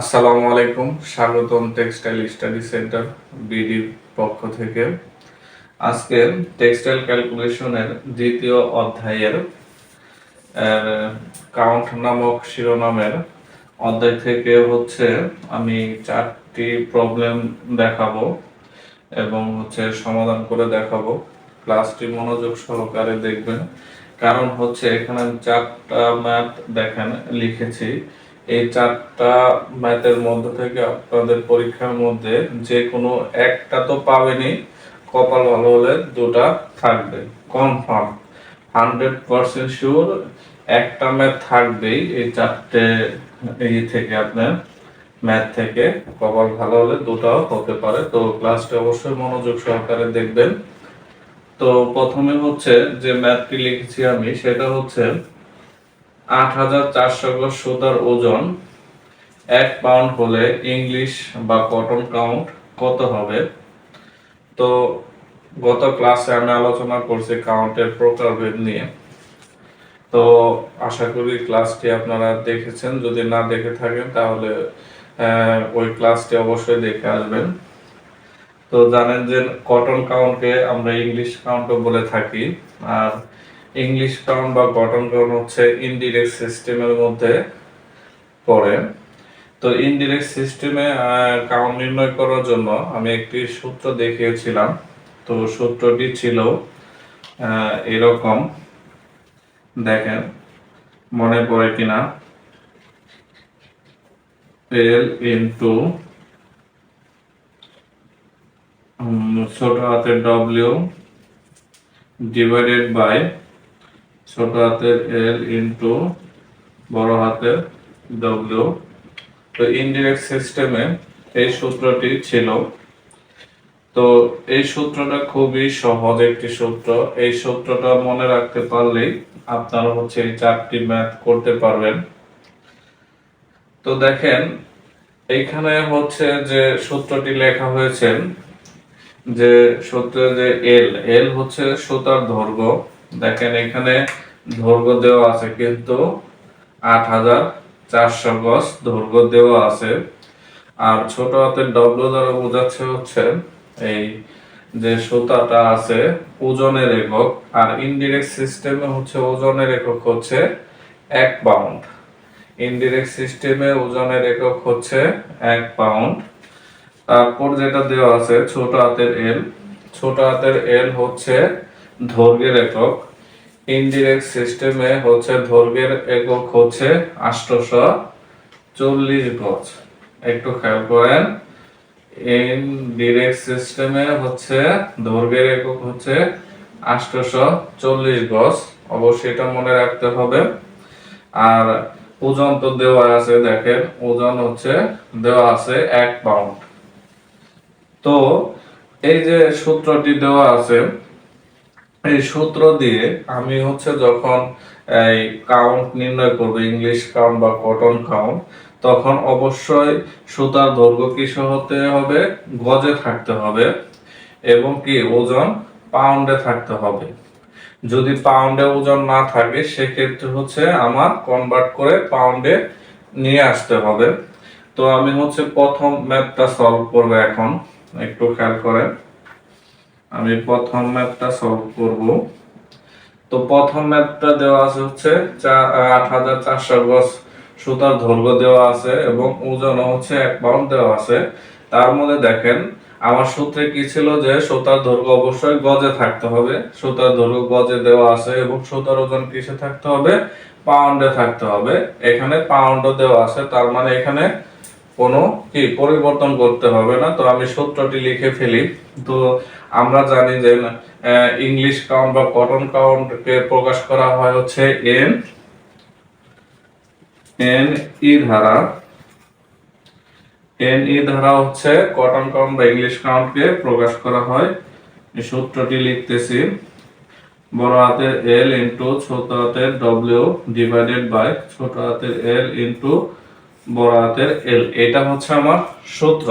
আসসালামু আলাইকুম, স্বাগতম টেক্সটাইল স্টাডি সেন্টার বিডির পক্ষ থেকে। আজকে টেক্সটাইল ক্যালকুলেশনের দ্বিতীয় অধ্যায়ের কাউন্ট নামক শিরোনামের অধ্যায় থেকে হচ্ছে আমি চারটি প্রবলেম দেখাবো এবং হচ্ছে সমাধান করে দেখাবো। ক্লাসটি মনোযোগ সহকারে দেখবেন। কারণ হচ্ছে এখানে আমি চারটা ম্যাথ দেখেন, লিখেছি। এই চারটা ম্যাথের মধ্যে থেকে আপনাদের পরীক্ষার মধ্যে যে কোনো একটা তো পাবেনই। কপাল ভালো হলে দুটা থাকবে। কনফার্ম হান্ড্রেড পার্সেন্ট শিওর একটা ম্যাথ থাকবেই এই চারটে এই থেকে আপনার ম্যাথ থেকে। কপাল ভালো হলে দুটাও হতে পারে। তো ক্লাসটা অবশ্যই মনোযোগ সহকারে দেখবেন। তো প্রথমে হচ্ছে যে ম্যাথটি লিখেছি আমি, সেটা হচ্ছে সুতার ওজন এক পাউন্ড হলে ইংলিশ বা কটন কাউন্ট কত হবে? তো গত ক্লাসে আমি আলোচনা করছি কাউন্টের প্রকারভেদ নিয়ে। তো আশা করি ক্লাসটি আপনারা দেখেছেন। যদি না দেখে থাকেন, তাহলে ওই ক্লাসটি অবশ্যই দেখে আসবেন। তো জানেন যে কটন কাউন্টকে আমরা ইংলিশ কাউন্টও বলে থাকি। আর ইংলিশ কাউন্ট বা কটন কাউন্ট হচ্ছে ইনডিরেক্ট সিস্টেমের মধ্যে পড়ে। তো ইনডিরেক্ট সিস্টেমে কাউন্ট নির্ণয় করার জন্য আমি একটি সূত্র দেখিয়েছিলাম। তো সূত্রটি ছিল এরকম। দেখেন, মনে পড়ে কিনা? এল ইন্টু ছোট হাতের ডব্লিউ ডিভাইডেড বাই ছোট হাতের এল ইন্টু বড় হাতের ডব্লিউ তো ইনডিরেক্ট সিস্টেমে এই সূত্রটি ছিল। তো এই সূত্রটা খুবই সহজ একটি সূত্র। এই সূত্রটা মনে রাখতে পারলেই আপনারা হচ্ছে এই চারটি ম্যাথ করতে পারবেন। তো দেখেন এইখানে হচ্ছে যে সূত্রটি লেখা হয়েছে যে সূত্রে যে এল এল হচ্ছে সুতার দৈর্ঘ্য। দেখেন এখানে দৈর্ঘ্য দেওয়া আছে কিন্তু আট হাজার চারশো গজ দৈর্ঘ্য দেওয়া আছে। আর ছোট হাতের ডব্লিউ দ্বারা বোঝাচ্ছে হচ্ছে এই যে সুতাটা আছে ওজনের একক, আর ইনডিরেক্ট সিস্টেমে হচ্ছে ওজনের একক হচ্ছে এক পাউন্ড ইনডিরেক্ট সিস্টেমে ওজনের একক হচ্ছে এক পাউন্ড তারপর যেটা দেওয়া আছে ছোট হাতের এল ছোট হাতের এল হচ্ছে দৈর্ঘ্যের একক। ইনডিরেক্ট সিস্টেমে হচ্ছে দৈর্ঘ্যের একক হচ্ছে আষ্টশো চল্লিশ গজ। একটু খেয়াল করেন, ইনডিরেক্ট সিস্টেমে হচ্ছে দৈর্ঘ্যের একক হচ্ছে আষ্টশো চল্লিশ গজ, অবশ্যই এটা মনে রাখতে হবে। আর ওজন তো দেওয়া আছে, দেখেন ওজন হচ্ছে দেওয়া আছে এক পাউন্ড। তো এই যে সূত্রটি দেওয়া আছে এই সূত্র দিয়ে আমি হচ্ছে যখন এই কাউন্ট নির্ণয় করব ইংলিশ কাউন্ট বা কটন কাউন্ট তখন অবশ্যই সুতার দৈর্ঘ্য কিসে হতে হবে? গজে থাকতে হবে এবং কি ওজন পাউন্ডে থাকতে হবে। যদি পাউন্ডে ওজন না থাকে, সেক্ষেত্রে হচ্ছে আমার কনভার্ট করে পাউন্ডে নিয়ে আসতে হবে। তো আমি হচ্ছে প্রথম ম্যাথটা সলভ করব এখন। একটু খেয়াল করেন। আমি প্রথম ম্যাথটা সলভ করব। তো প্রথম ম্যাথটা দেওয়া আছে হচ্ছে আট হাজার চারশো গজ সুতার দৈর্ঘ্য দেওয়া আছে এবং ওজন হচ্ছে এক পাউন্ড দেওয়া আছে। তার মধ্যে দেখেন, আমার সূত্রে কি ছিল যে সুতার দৈর্ঘ্য অবশ্যই গজে থাকতে হবে। সুতার দৈর্ঘ্য গজে দেওয়া আছে এবং সুতার ওজন কিসে থাকতে হবে? পাউন্ডে থাকতে হবে। এখানে পাউন্ডও দেওয়া আছে, তার মানে এখানে কোনো কি পরিবর্তন করতে হবে না। তো আমি সূত্রটি লিখে ফেলি। তো আমরা জানি যে ইংলিশ কাউন্ট বা কটন কাউন্টকে প্রকাশ করা হয় হচ্ছে এন এন ই ধারা। এন ই ধারা হচ্ছে কটন কাউন্ট বা ইংলিশ কাউন্টকে প্রকাশ করা হয়। সূত্রটি লিখতেছি। বড় হাতের এল ইন্টু ছোট হাতের ডব্লিউ ডিভাইডেড বাই ছোট হাতের এল ইন্টু বড় হাতের এল। এটা হচ্ছে আমার সূত্র।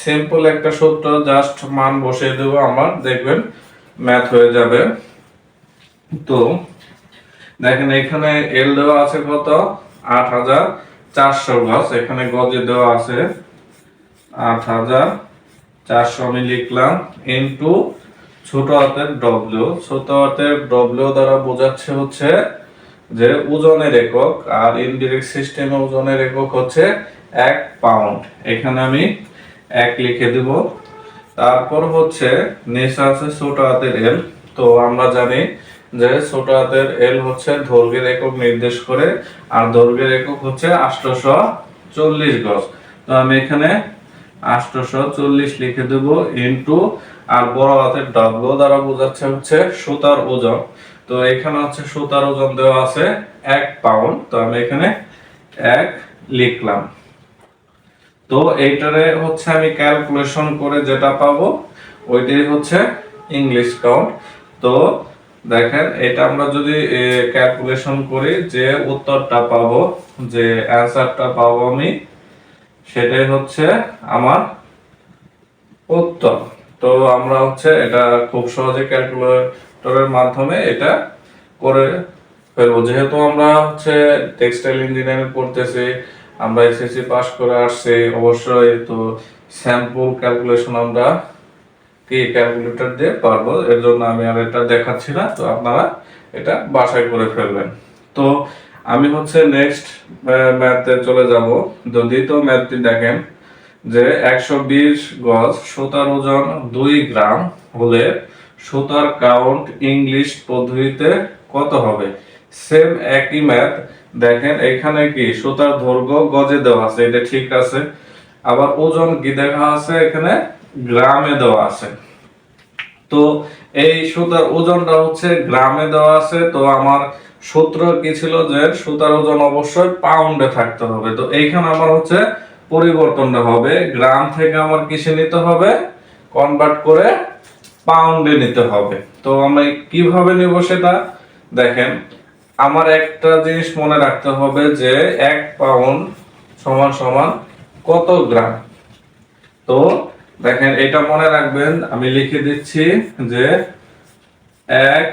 সিম্পল একটা সূত্র জাস্ট মান বসিয়ে দেবো আমার। দেখবেন ম্যাথ হয়ে যাবে। তো, দেখেন, এখানে এল দেওয়া আছে কত? আট হাজার চারশো গজ এখানে গজে দেওয়া আছে আট হাজার চারশো। আমি লিখলাম ইন্টু ছোট হাতের ডব্লিউ ছোট হাতের ডব্লিউ দ্বারা বোঝাচ্ছে হচ্ছে যে ওজনের একক আর ইনডিরেক্ট সিস্টেমে ওজনের একক হচ্ছে এক পাউন্ড। এখানে আমি এক লিখে দেব। তারপর হচ্ছে নিচে আছে ছোট হাতের এল তো আমরা জানি যে ছোট হাতের এল হচ্ছে দৈর্ঘ্যের একক নির্দেশ করে, আর দৈর্ঘ্যের একক হচ্ছে আটশোশো চল্লিশ গজ। তো আমি এখানে আটশোশো চল্লিশ লিখে দেব ইন্টু আর বড় হাতের ডাব্লু দ্বারা বোঝাচ্ছে হচ্ছে সুতার ওজন। তো এখানে হচ্ছে সুতার ওজন দেওয়া আছে এক পাউন্ড। তো আমি এখানে এক লিখলাম। তো এইটারে হচ্ছে আমি ক্যালকুলেশন করে যেটা পাবো, ওইটাই হচ্ছে ইংলিশ কাউন্ট তো দেখেন, এটা আমরা যদি ক্যালকুলেশন করি, যে উত্তরটা পাবো, যে অ্যান্সারটা পাবো আমি, সেটাই হচ্ছে আমার উত্তর। তো আমরা হচ্ছে এটা খুব সহজে ক্যালকুলেটরের মাধ্যমে এটা করে ফেলব। যেহেতু আমরা হচ্ছে টেক্সটাইল ইঞ্জিনিয়ারিং পড়তেছি, আমরা এসএসসি পাস করে আসছি, অবশ্যই তো স্যাম্পল ক্যালকুলেশন আমরা কি ক্যালকুলেটর দিয়ে পারব, এর জন্য আমি আর এটা দেখাচ্ছি না, তো আপনারা এটা বাসায় করে ফেলবেন। তো আমি হচ্ছে নেক্সট ম্যাথে চলে যাব। যদি তো ম্যাথটি দেখেন যে একশো বিশ গজ সুতার ওজন দুই গ্রাম হলে সুতার কাউন্ট ইংলিশ পদ্ধতিতে কত হবে? সেম একই ম্যাথ দেখেন, এখানে কি? সুতার দৈর্ঘ্য গজে দেওয়া আছে, এটা ঠিক আছে। আবার ওজন কি দেখা আছে? এখানে গ্রামে দেওয়া আছে। তো এই সুতার ওজনটা হচ্ছে গ্রামে দেওয়া আছে। তো আমার সূত্র কি ছিল যে, সুতার ওজন অবশ্যই পাউন্ডে থাকতে হবে। তো এইখানে আমার হচ্ছে পরিবর্তনটা হবে। গ্রাম থেকে আমার কিসে নিতে হবে? কনভার্ট করে পাউন্ডে নিতে হবে। তো আমরা কীভাবে নিব সেটা? দেখেন, আমার একটা জিনিস মনে রাখতে হবে যে এক পাউন্ড সমান সমান কত গ্রাম? তো দেখেন, এটা মনে রাখবেন, আমি লিখে দিচ্ছি যে এক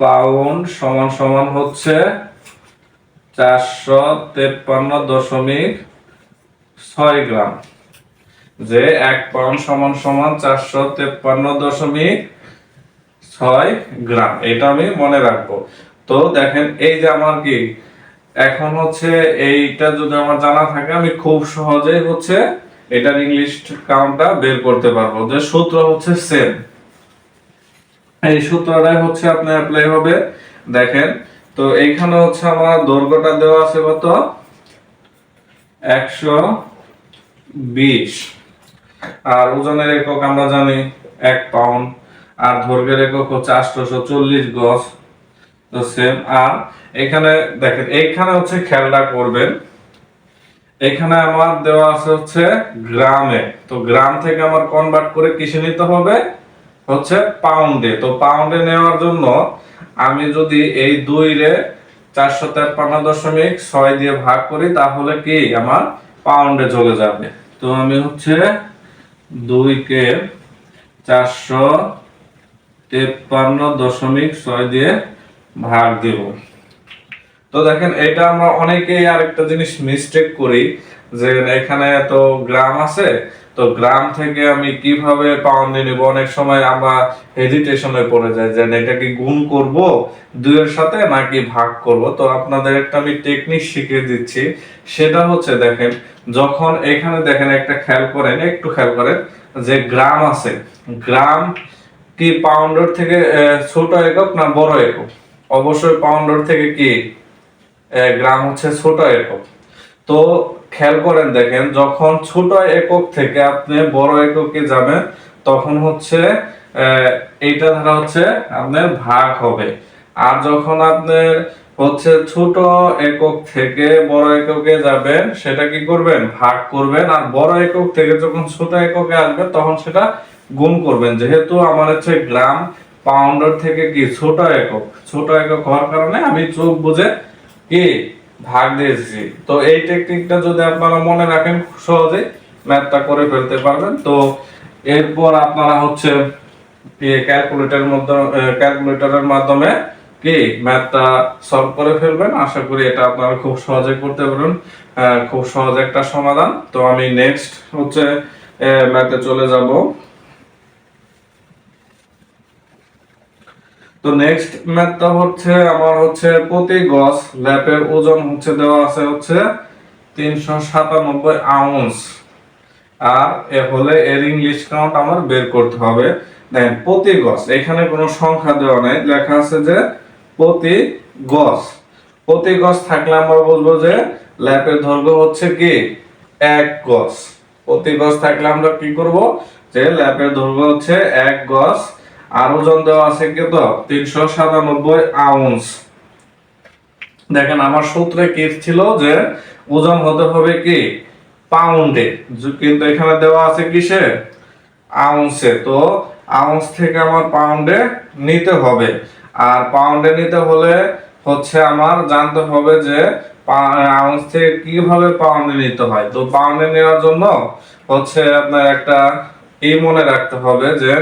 পাউন্ড সমান সমান হচ্ছে চারশো তেপ্পান্ন দশমিক ছয় গ্রাম। যে এক পাউন্ড সমান সমান চারশো তেপ্পান্ন দশমিক ছয় গ্রাম। এটা আমি মনে রাখব। তো দেখেন, এই যে আমার কি, এখন হচ্ছে এইটা যদি আমার জানা থাকে, আমি খুব সহজেই হচ্ছে এটার ইংলিশ কাউন্টটা বের করতে পারব। যে সূত্র হচ্ছে সেম এই সূত্রটাই হচ্ছে আপনার অ্যাপ্লাই হবে। দেখেন, তো এইখানে হচ্ছে আমার দৈর্ঘ্যটা দেওয়া আছে কত? একশো বিশ। আর ওজনের একক আমরা জানি এক পাউন্ড, আর দৈর্ঘ্যের একক হচ্ছে আটশোশো চল্লিশ গজ, তো সেম আর এখানে দেখেন, এইখানে হচ্ছে খেয়ালটা করবেন এখানে আমার দেওয়া আছে হচ্ছে গ্রামে, তো গ্রাম থেকে আমার কনভার্ট করে কিসে নিতে হবে? হচ্ছে পাউন্ডে তো পাউন্ডে নেওয়ার জন্য আমি যদি এই দুই রে চারশো তেপ্পান্ন দশমিক ছয় দিয়ে ভাগ করি, তাহলে কি? আমার পাউন্ডে চলে যাবে। তো আমি হচ্ছে দুইকে চারশো তেপ্পান্ন দশমিক ছয় দিয়ে ভাগ দেব। তো দেখেন এটা আমরা অনেকেই আরেকটা জিনিস মিস্টেক করি। যে এখানে তো গ্রাম আছে, তো গ্রাম থেকে আমি কীভাবে পাউন্ডে নিব? অনেক সময় আমরা হেজিটেশনে পড়ে যাই যে এটা কি গুণ করব দুইয়ের সাথে নাকি ভাগ করব? তো আপনাদের একটা আমি টেকনিক শিখিয়ে দিচ্ছি। সেটা হচ্ছে দেখেন, যখন এখানে দেখেন একটা খেয়াল করেন, একটু খেয়াল করেন, যে গ্রাম আছে। গ্রাম কি পাউন্ডের থেকে ছোট একক না বড় একক? অবশ্যই পাউন্ডের থেকে কি? গ্রাম হচ্ছে ছোট একক। তো খেয়াল করেন দেখেন, যখন ছোট একক থেকে আপনি বড় এককে যাবেন, তখন হচ্ছে এইটা ধারা হচ্ছে আপনার ভাগ হবে। আর যখন আপনার হচ্ছে ছোট একক থেকে বড় এককে যাবেন, সেটা কি করবেন? ভাগ করবেন। আর বড় একক থেকে যখন ছোট এককে আসবে তখন সেটা গুণ করবেন। যেহেতু আমার হচ্ছে গ্রাম পাউন্ডার থেকে কি ছোট একক? ছোট একক হওয়ার কারণে আমি চোখ বুঝে কি ভাগ দিয়েছি। তো এই টেকনিকটা যদি আপনারা মনে রাখেন খুব সহজেই ম্যাথটা করে ফেলতে পারবেন। তো এরপর আপনারা হচ্ছে ক্যালকুলেটরের মধ্যে ক্যালকুলেটরের মাধ্যমে কি ম্যাথটা সলভ করে ফেলবেন। আশা করি এটা আপনারা খুব সহজে করতে পারবেন। খুব সহজ একটা সমাধান। তো আমি নেক্সট হচ্ছে ম্যাথে চলে যাব। তো নেক্সট ম্যাথটা হচ্ছে আমার হচ্ছে প্রতি গজ ল্যাপের ওজন হচ্ছে দেওয়া আছে হচ্ছে তিনশো সাতানব্বই আউন্স আর এ হলে এর ইংলিশ কাউন্ট আমার বের করতে হবে। দেখেন, প্রতি গজ, এখানে কোনো সংখ্যা দেওয়া নেই, লেখা আছে যে প্রতি গজ। প্রতি গজ থাকলে আমরা বলব যে ল্যাপের দৈর্ঘ্য হচ্ছে কি? এক গজ। প্রতি গজ থাকলে আমরা কি করব? যে ল্যাপের দৈর্ঘ্য হচ্ছে এক গজ আর ওজন দেওয়া আছে কত? তিনশো সাতানব্বই আউন্স। দেখেন, আমার সূত্রে কি ছিল যে ওজন হতে হবে কি? পাউন্ডে। কিন্তু এখানে দেওয়া আছে কিসে? আউন্সে। তো আউন্স থেকে আমার পাউন্ডে নিতে হবে। আর পাউন্ডে নিতে হলে হচ্ছে আমার জানতে হবে যে আউন্স থেকে কীভাবে পাউন্ডে নিতে হয়। তো পাউন্ডে নেওয়ার জন্য হচ্ছে আপনার একটা ই মনে রাখতে হবে যে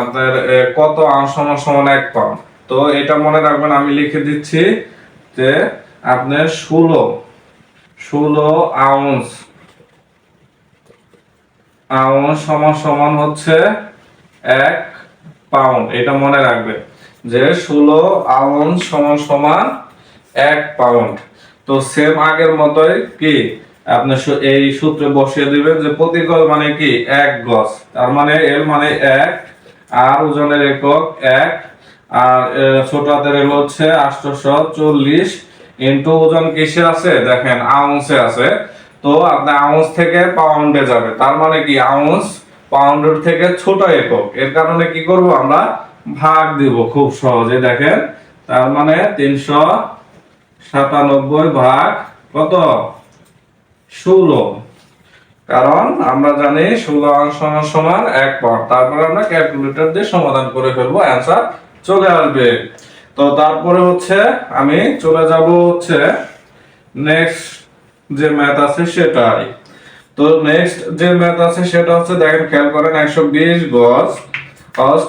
আপনার কত আউন্স সমান সমান এক পাউন্ড। তো এটা মনে রাখবেন, আমি লিখে দিচ্ছি যে আপনার ষোলো ষোলো আউন্স আউন্স সমান সমান হচ্ছে এক পাউন্ড। এটা মনে রাখবে যে ষোলো আউন্স সমান সমান এক পাউন্ড। তো সেম আগের মতোই কি? আপনি এই সূত্রে বসিয়ে দিবেন যে প্রতি গজ মানে কি? এক গজ। তার মানে এর মানে এক আর ওজনের একক এক, আর ছোট হাতের এগুলো হচ্ছে আটশোশো চল্লিশ ইন্টু ওজন কিসে আছে? দেখেন, আউন্সে আছে। তো আপনার আউন্স থেকে পাউন্ডে যাবে। তার মানে কি? আউন্স পাউন্ডের থেকে ছোট একক। এর কারণে কি করব আমরা? ভাগ দিব খুব সহজে, দেখেন। তার মানে তিনশো সাতানব্বই ভাগ কত? ষোলো। কারণ আমরা জানি ষোলো সমান সমান এক পাউন্ড তারপরে আমরা ক্যালকুলেটর দিয়ে সমাধান করে ফেলব অ্যান্সার চলে আসবে। তো তারপরে হচ্ছে আমি চলে যাব হচ্ছে নেক্সট যে ম্যাথ আছে সেটাই। তো নেক্সট যে ম্যাথ আছে সেটা হচ্ছে দেখেন, খেয়াল করেন একশো বিশ গজ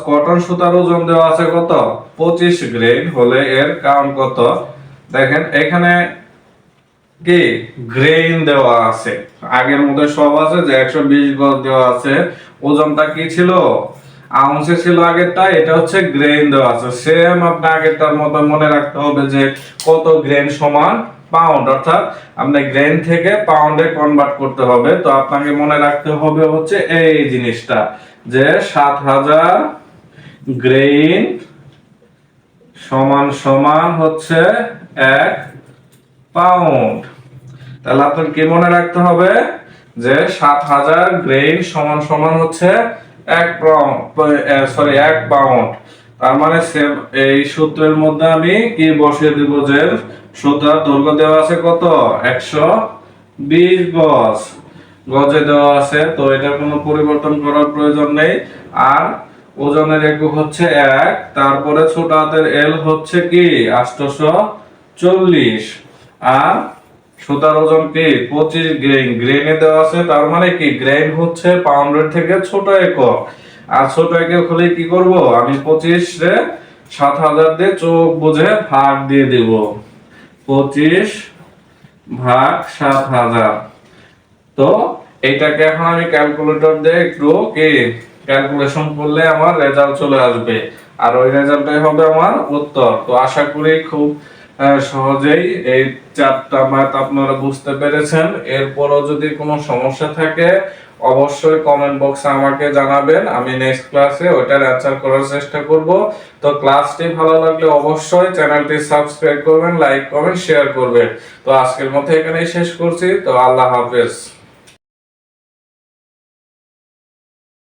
কটন সুতার ওজন দেওয়া আছে কত? পঁচিশ গ্রেড হলে এর কাউন্ট কত? দেখেন, এখানে কি? গ্রেইন দেওয়া আছে। আগের মধ্যে সব আছে, যে একশো বিশ গজ দেওয়া আছে। ওজনটা কি ছিল? আউন্সে ছিল আগেরটা, এটা হচ্ছে গ্রেইন দেওয়া আছে। সেম আপনি আগেরটার মতো মনে রাখতে হবে যে কত গ্রেন সমান পাউন্ড অর্থাৎ আপনি গ্রেন থেকে পাউন্ডে কনভার্ট করতে হবে। তো আপনাকে মনে রাখতে হবে হচ্ছে এই জিনিসটা, যে সাত হাজার গ্রেইন সমান সমান হচ্ছে এক পাউন্ড। তাহলে আপনার কি মনে রাখতে হবে? যে সাত হাজার গ্রেইন সমান সমান হচ্ছে এক সরি এক পাউন্ড। তার মানে এই সূত্রের মধ্যে আমি কি বসিয়ে দিব যে সুতার দৈর্ঘ্য দেওয়া আছে কত? একশো বিশ গজ। গজে দেওয়া আছে, তো এটা কোনো পরিবর্তন করার প্রয়োজন নেই। আর ওজনের একক হচ্ছে এক, তারপরে ছোট হাতের এল হচ্ছে কি? আটশোশো চল্লিশ। আর সুতার ওজন কি পঁচিশ গ্রেন গ্রেনে দেওয়া আছে, তার মানে কি? গ্রেন হচ্ছে পাউন্ডের থেকে ছোট একক। আর ছোট একক হলে কি করব? আমি পঁচিশ সাত হাজার দিয়ে চোখ বুঝে ভাগ দিয়ে দিব। পঁচিশ ভাগ সাত হাজার। তো এইটাকে এখন আমি ক্যালকুলেটর দিয়ে একটু কি? ক্যালকুলেশন করলে আমার রেজাল্ট চলে আসবে। আর ওই রেজাল্টটাই হবে আমার উত্তর। তো আশা করি খুব সহজেই এই চারটা ম্যাথ আপনারা বুঝতে পেরেছেন। এরপরও যদি কোনো সমস্যা থাকে, অবশ্যই কমেন্ট বক্সে আমাকে জানাবেন। আমি নেক্সট ক্লাসে ওইটার অ্যান্সার করার চেষ্টা করব। তো ক্লাসটি ভালো লাগলে অবশ্যই চ্যানেলটি সাবস্ক্রাইব করবেন লাইক করবেন শেয়ার করবেন। তো আজকের মতো এখানেই শেষ করছি। তো আল্লাহ হাফেজ।